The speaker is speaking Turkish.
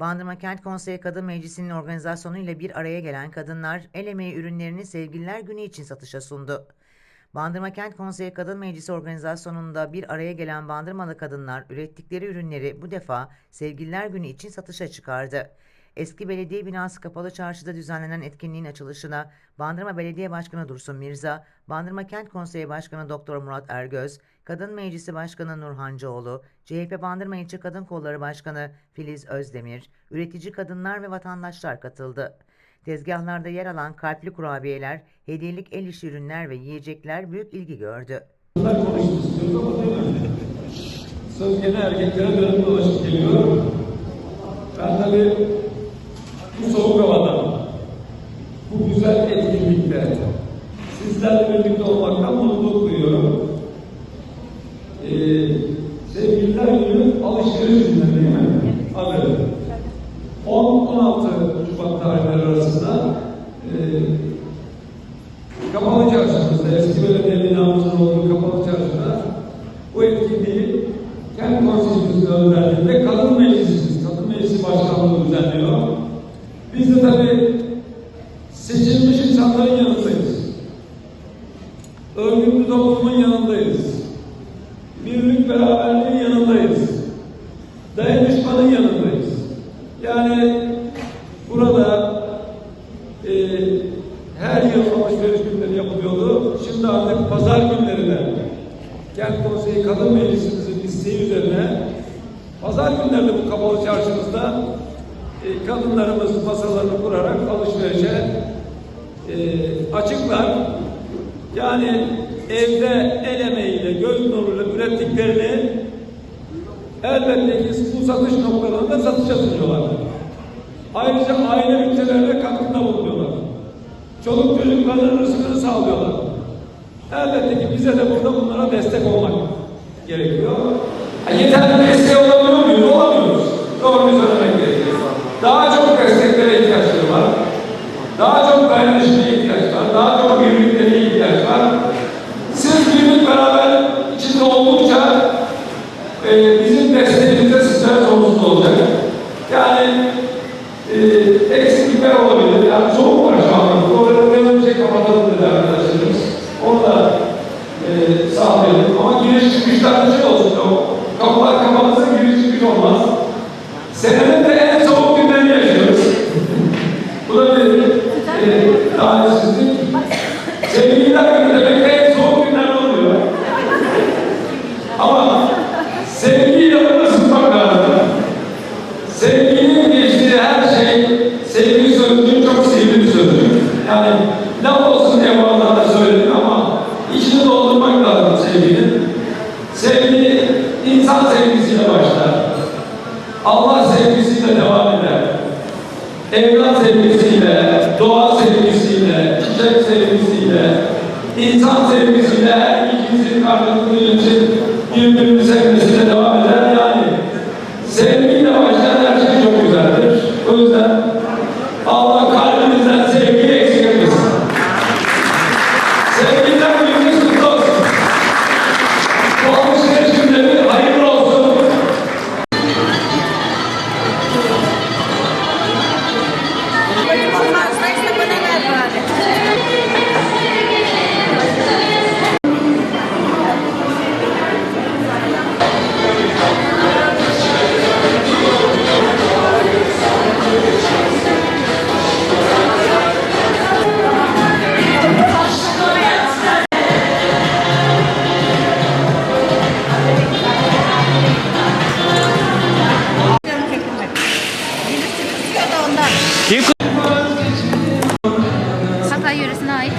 Bandırma Kent Konseyi Kadın Meclisi'nin organizasyonu ile bir araya gelen kadınlar el emeği ürünlerini Sevgililer Günü için satışa sundu. Bandırma Kent Konseyi Kadın Meclisi organizasyonunda bir araya gelen Bandırmalı kadınlar ürettikleri ürünleri bu defa Sevgililer Günü için satışa çıkardı. Eski belediye binası kapalı çarşıda düzenlenen etkinliğin açılışına Bandırma Belediye Başkanı Dursun Mirza, Bandırma Kent Konseyi Başkanı Doktor Murat Ergöz, Kadın Meclisi Başkanı Nurhancıoğlu, CHP Bandırma İlçe Kadın Kolları Başkanı Filiz Özdemir, üretici kadınlar ve vatandaşlar katıldı. Tezgahlarda yer alan kalpli kurabiyeler, hediyelik el işi ürünler ve yiyecekler büyük ilgi gördü. Söz gene erkeklere dönüp dolaşıp geliyor. Ben tabii bu soğuk havada, bu güzel etkinlikte sizlerle birlikte olmaktan mutluluk duyuyorum. Ee, sevgililer günü alışveriş günü değil mi? Adı. 10-16 Şubat tarihleri arasında e, Kapalı Çarşı'mızda, eski belediye binamızın olduğu Kapalı Çarşı'da bu etkinliği kent konseyimizin önderliğinde Kadın Meclisi, Kadın Meclisi Başkanlığı düzenliyor. Biz de tabii seçilmiş insanların yanındayız. Toplumun yanındayız. Birlik beraberliğin yanındayız. Dayanışmanın yanındayız. Yani burada e, her yıl alışveriş günleri yapılıyordu. Şimdi artık pazar günlerine Kent Konseyi Kadın Meclisimizin isteği üzerine pazar günlerinde bu kapalı çarşımızda e, kadınlarımız masalarını kurarak alışverişe e, açıklar. Yani evde el emeğiyle, göz nuruyla ürettiklerini elbette ki bu satış noktalarında satışa sunuyorlar. Ayrıca aile bütçelerine katkıda bulunuyorlar. Çoluk çocukların rızkını sağlıyorlar. Elbette ki bize de burada bunlara destek olmak gerekiyor. Daha çok dayanışmaya ihtiyaç var. Daha çok birlikteliğe ihtiyaç var. Siz birlik beraber içinde oldukça e, bizim desteğimiz de sizlere sonsuz olacak. Yani e, eksiklikler olabilir. Yani soğuk var şu anda. Orada ne bir şey kapatalım dedi arkadaşlarımız. Onu da e, sağlayalım. Ama giriş çıkışlarda şey olsun. O kapılar kapanırsa giriş çıkış olmaz. Senenin de en soğuk günlerini yaşıyoruz. Bu da bir e, talihsizlik. Sevgililer günü demek de en soğuk günler oluyor. Ama sevgiyle bunu ısıtmak lazım. Sevginin geçtiği her şey, sevgi sözcüğü çok sihirli bir sözcük. Yani laf olsun diye bazılarına söyledim ama içini doldurmak lazım sevginin. Sevgi insan sevgisiyle başlar. Allah sevgisiyle devam eder. Evlat sevgisiyle, doğa sevgisiyle, çiçek sevgisiyle, insan sevgisiyle her ikinizin karşılıklı Hatay yöresine ait